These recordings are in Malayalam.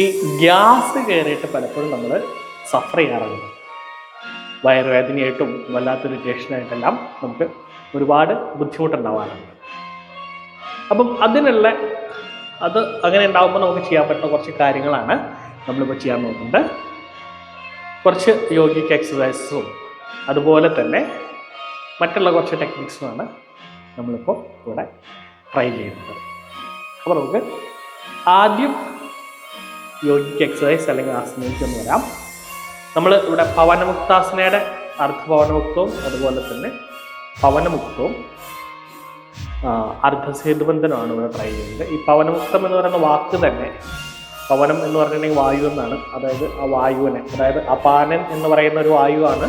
ഈ ഗ്യാസ് കയറിയിട്ട് പലപ്പോഴും നമ്മൾ സഫർ ചെയ്യാറുണ്ട്. വയറുവേദനയായിട്ടും വല്ലാത്തൊരു ടേഷനായിട്ടെല്ലാം നമുക്ക് ഒരുപാട് ബുദ്ധിമുട്ടുണ്ടാവാറുണ്ട്. അപ്പം അതിനുള്ള അത് അങ്ങനെ ഉണ്ടാകുമ്പോൾ നമുക്ക് ചെയ്യാൻ പറ്റുന്ന കുറച്ച് കാര്യങ്ങളാണ് നമ്മളിപ്പോൾ ചെയ്യാൻ നോക്കുന്നത് കുറച്ച് യോഗിക് എക്സസൈസസും അതുപോലെ തന്നെ മറ്റുള്ള കുറച്ച് ടെക്നിക്സുമാണ് നമ്മളിപ്പോൾ ഇവിടെ ട്രൈ ചെയ്യുന്നത്. അപ്പോൾ നമുക്ക് ആദ്യം യോഗിക് എക്സസൈസ് അല്ലെങ്കിൽ ആസനയ്ക്ക് ഒന്ന് വരാം. നമ്മൾ ഇവിടെ പവനമുക്താസനയുടെ അർദ്ധപവനമുക്തവും അതുപോലെ തന്നെ പവനമുക്തവും അർദ്ധസേതുബന്ധനമാണ് ഇവിടെ ട്രൈ ചെയ്യുന്നത്. ഈ പവനമുക്തം എന്ന് പറയുന്ന വാക്ക് തന്നെ പവനം എന്ന് പറഞ്ഞിട്ടുണ്ടെങ്കിൽ വായു എന്നാണ്. അതായത് ആ വായുവിനെ അതായത് അപാനൻ എന്ന് പറയുന്ന ഒരു വായുവാണ്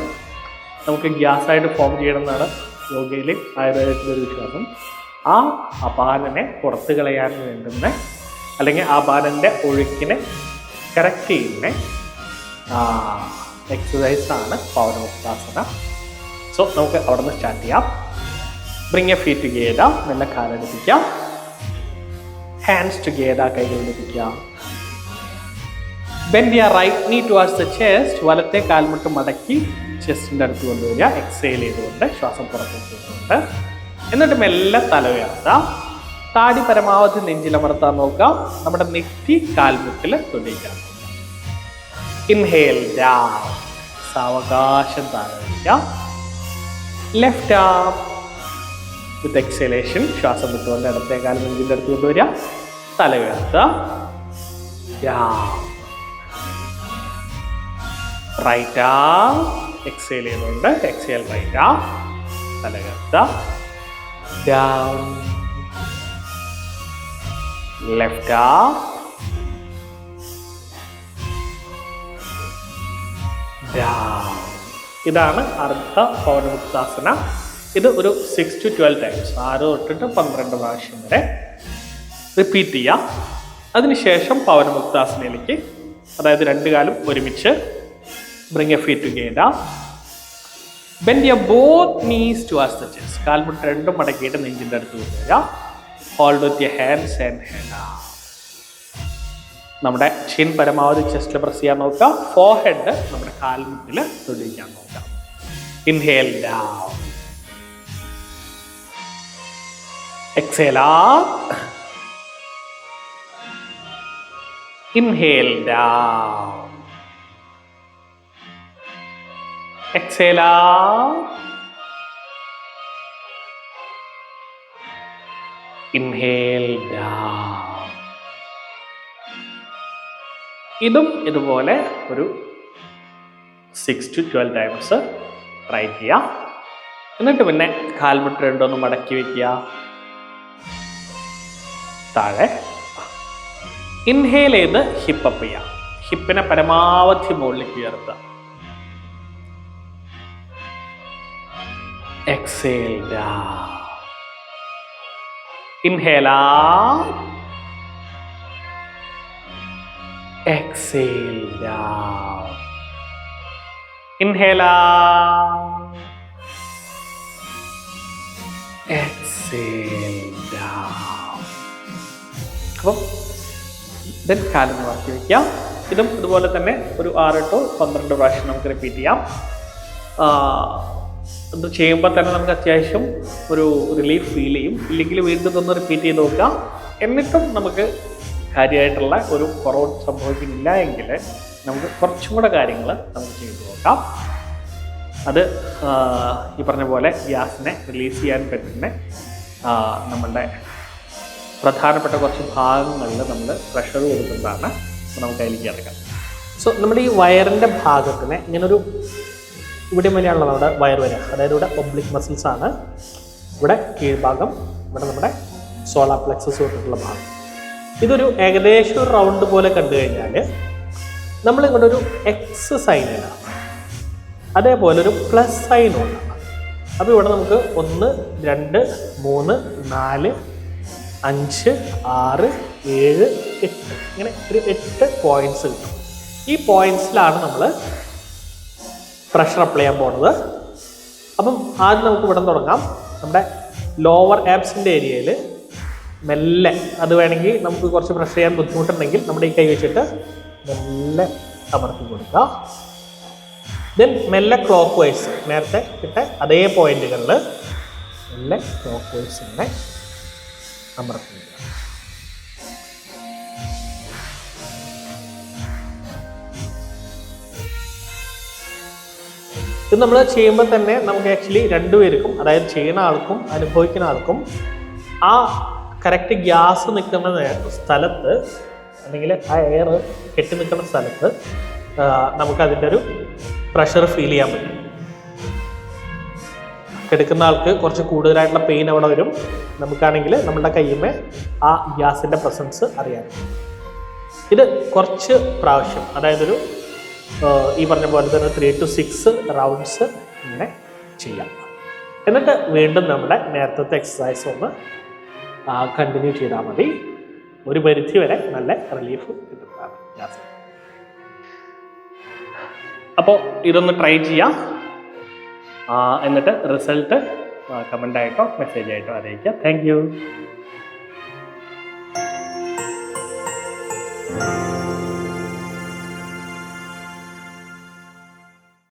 നമുക്ക് ഗ്യാസായിട്ട് ഫോം ചെയ്യണമെന്നാണ് യോഗയിലെ ആയുർവേദത്തിന്റെ ഒരു വിശ്വാസം. ആ അപാനനെ പുറത്തു കളയാൻ വേണ്ടുന്ന അല്ലെങ്കിൽ അപാനന്റെ ഒഴുക്കിനെ കറക്റ്റ് ചെയ്യുന്ന. എക്സസൈസാണ് പവനമുക്താസന സോ നമുക്ക് അവിടെ നിന്ന് സ്റ്റാർട്ട് ചെയ്യാം. ബ്രിങ് എ ഫീറ്റ് ടുഗേദർ നല്ല കാലടിപ്പിക്കാം ഹാൻഡ്സ് ടുഗേദർ കൈകൾ ലഭിക്കാം bend your right knee towards the chest വലത്തെ കാൽമുട്ട് മടക്കി ചെസ്റ്റിന്റെ അടുത്ത് കൊണ്ടുവരിക. എക്സൈൽ ചെയ്തുകൊണ്ട് ശ്വാസം പുറത്തേക്ക് വിട്ടുകൊണ്ട് എന്നിട്ട് മെല്ലെ തല ഉയർത്താം താടി പരമാവധി നെഞ്ചിലമർത്താൻ നോക്കാം. നമ്മുടെ നെറ്റി കാൽമുട്ടിൽ തൊടിയിക്കാൻ ഇൻഹേൽ സാവകാശം താഴെ വയ്ക്കാം ലെഫ്റ്റ് ആം വിത്ത് എക്സലേഷൻ ശ്വാസം വിട്ടുകൊണ്ട് ഇടത്തെ കാൽ നെഞ്ചിന്റെ അടുത്ത് കൊണ്ടുവരിക തല ഉയർത്തുക. Down. റൈറ്റ് ആം എക്സേൽ ചെയ്തുകൊണ്ട് എക്സേൽ റൈറ്റ് ആം തലകർത്ത ഡൗൺ ലെഫ്റ്റ് ആം. down. ഇതാണ് അർദ്ധ പൗനമുക്താസന ഇത് ഒരു സിക്സ് ടു ട്വൽവ് ടൈംസ് ആറ് തൊട്ടിട്ട് പന്ത്രണ്ട് പ്രാവശ്യം വരെ റിപ്പീറ്റ് ചെയ്യാം. അതിനുശേഷം പൗനമുക്താസനയിലേക്ക് അതായത് രണ്ട് കാലും ഒരുമിച്ച് bring a feet together bend your both knees towards the chest കാൽമുട്ട് രണ്ടും മടക്കിയിട്ട് നെഞ്ചിന്റെ അടുത്ത് കൊണ്ടുവരിക. Hold with your hands and hand നമ്മുടെ ചിൻ പരമാവധി ചെസ്റ്റിൽ പ്രസ് ചെയ്യാൻ നോക്കുക ഫോർ ഹെഡ് നമ്മുടെ കാൽമുട്ടിൽ തൊടിയിക്കാൻ നോക്കാം inhale down exhale Inhale down. Exhale out. Inhale down. ഇതും ഇതുപോലെ ഒരു six to twelve times try ചെയ്യാം. എന്നിട്ട് പിന്നെ കാൽമുട്ട് രണ്ടൊന്ന് മടക്കി വയ്ക്കുക താഴെ. ഇൻഹേൽ ചെയ്ത് ഹിപ്പ് അപ്പ് ചെയ്യാം. ഹിപ്പിനെ പരമാവധി മുകളിലേക്ക് ഉയർത്തുക. Exhale inhale exhale Exhale down. അപ്പം ദെൻ കാലം മാറ്റി വയ്ക്കാം ഇതും ഇതുപോലെ തന്നെ ഒരു ആറ് ടു പന്ത്രണ്ട് പ്രാവശ്യം നമുക്ക് റിപ്പീറ്റ് ചെയ്യാം. ഇത് ചെയ്യുമ്പോൾ തന്നെ നമുക്ക് അത്യാവശ്യം ഒരു റിലീഫ് ഫീൽ ചെയ്യും. ഇല്ലെങ്കിൽ വീണ്ടും ഒന്ന് റിപ്പീറ്റ് ചെയ്ത് നോക്കാം എന്നിട്ടും നമുക്ക് കാര്യമായിട്ടുള്ള ഒരു കുറവ് സംഭവിക്കുന്നില്ല എങ്കിൽ നമുക്ക് കുറച്ചും കൂടെ കാര്യങ്ങൾ നമുക്ക് ചെയ്തു നോക്കാം. അത് ഈ പറഞ്ഞ പോലെ ഗ്യാസിനെ റിലീസ് ചെയ്യാൻ പറ്റുന്ന നമ്മളുടെ പ്രധാനപ്പെട്ട കുറച്ച് ഭാഗങ്ങളിൽ നമ്മൾ പ്രഷർ കൊടുക്കുന്നതാണ്. നമുക്ക് അതിലേക്ക് ഇറക്കാം സോ നമ്മുടെ ഈ വയറിന്റെ ഭാഗത്തിന് ഇങ്ങനൊരു ഇവിടെ വരെയാണല്ലോ നമ്മുടെ വയർ വരിക അതായത് ഇവിടെ ഒബ്ലിക് മസിൽസ് ആണ്. ഇവിടെ കീഴ്ഭാഗം ഇവിടെ നമ്മുടെ സോളാർ പ്ലെക്സസ് തൊട്ടിട്ടുള്ള ഭാഗം. ഇതൊരു ഏകദേശം ഒരു റൗണ്ട് പോലെ കണ്ടു കഴിഞ്ഞാൽ നമ്മൾ ഇങ്ങോട്ട് ഒരു എക്സ് സൈൻ ഇടാം. അതേപോലെ ഒരു പ്ലസ് സൈൻ ഉണ്ടാകും അപ്പോൾ ഇവിടെ നമുക്ക് ഒന്ന് രണ്ട് മൂന്ന് നാല് അഞ്ച് ആറ് ഏഴ് എട്ട്. ഇങ്ങനെ ഒരു എട്ട് പോയിന്റ്സ് കിട്ടും. ഈ പോയിന്റ്സിലാണ് നമ്മൾ പ്രഷർ അപ്ലൈ ചെയ്യാൻ പോകുന്നത് അപ്പം ആദ്യം നമുക്ക് ഇവിടെ തുടങ്ങാം. നമ്മുടെ ലോവർ ആപ്സിന്റെ ഏരിയയിൽ മെല്ലെ അത് വേണമെങ്കിൽ നമുക്ക് കുറച്ച് പ്രഷർ ചെയ്യാൻ ബുദ്ധിമുട്ടുണ്ടെങ്കിൽ നമ്മുടെ ഈ കൈ വെച്ചിട്ട് മെല്ലെ അമർത്തി കൊടുക്കുക. ദെൻ മെല്ലെ ക്ലോക്ക് വൈസ് നേരത്തെ ഇട്ട അതേ പോയിന്റുകളിൽ മെല്ലെ ക്ലോക്ക് വൈസ് ഇങ്ങനെ അമർത്തി ഇത് നമ്മൾ ചെയ്യുമ്പോൾ തന്നെ നമുക്ക് ആക്ച്വലി രണ്ടുപേർക്കും അതായത് ചെയ്യുന്ന ആൾക്കും അനുഭവിക്കുന്ന ആൾക്കും ആ കറക്റ്റ് ഗ്യാസ് നിൽക്കുന്ന സ്ഥലത്ത് അല്ലെങ്കിൽ ആ എയർ കെട്ടി നിൽക്കുന്ന സ്ഥലത്ത് നമുക്കതിന്റെ ഒരു പ്രഷർ ഫീൽ ചെയ്യാൻ പറ്റും. എടുക്കുന്ന ആൾക്ക് കുറച്ച് കൂടുതലായിട്ടുള്ള പെയിൻ അവിടെ വരും. നമുക്കാണെങ്കിൽ നമ്മുടെ കയ്യുമേ ആ ഗ്യാസിന്റെ പ്രസൻസ് അറിയാൻ. ഇത് കുറച്ച് പ്രാവശ്യം അതായത് ഒരു ഈ പറഞ്ഞ പോലെ തന്നെ ത്രീ ടു സിക്സ് റൗണ്ട്സ് ഇങ്ങനെ ചെയ്യാം. എന്നിട്ട് വീണ്ടും നമ്മുടെ നേരത്തെ എക്സസൈസ് ഒന്ന് കണ്ടിന്യൂ ചെയ്താൽ മതി. ഒരു പരിധി വരെ നല്ല റിലീഫ് കിട്ടുന്നതാണ്. അപ്പോൾ ഇതൊന്ന് ട്രൈ ചെയ്യാം. എന്നിട്ട് റിസൾട്ട് കമന്റ് ആയിട്ടോ മെസ്സേജ് ആയിട്ടോ അറിയിക്കുക താങ്ക്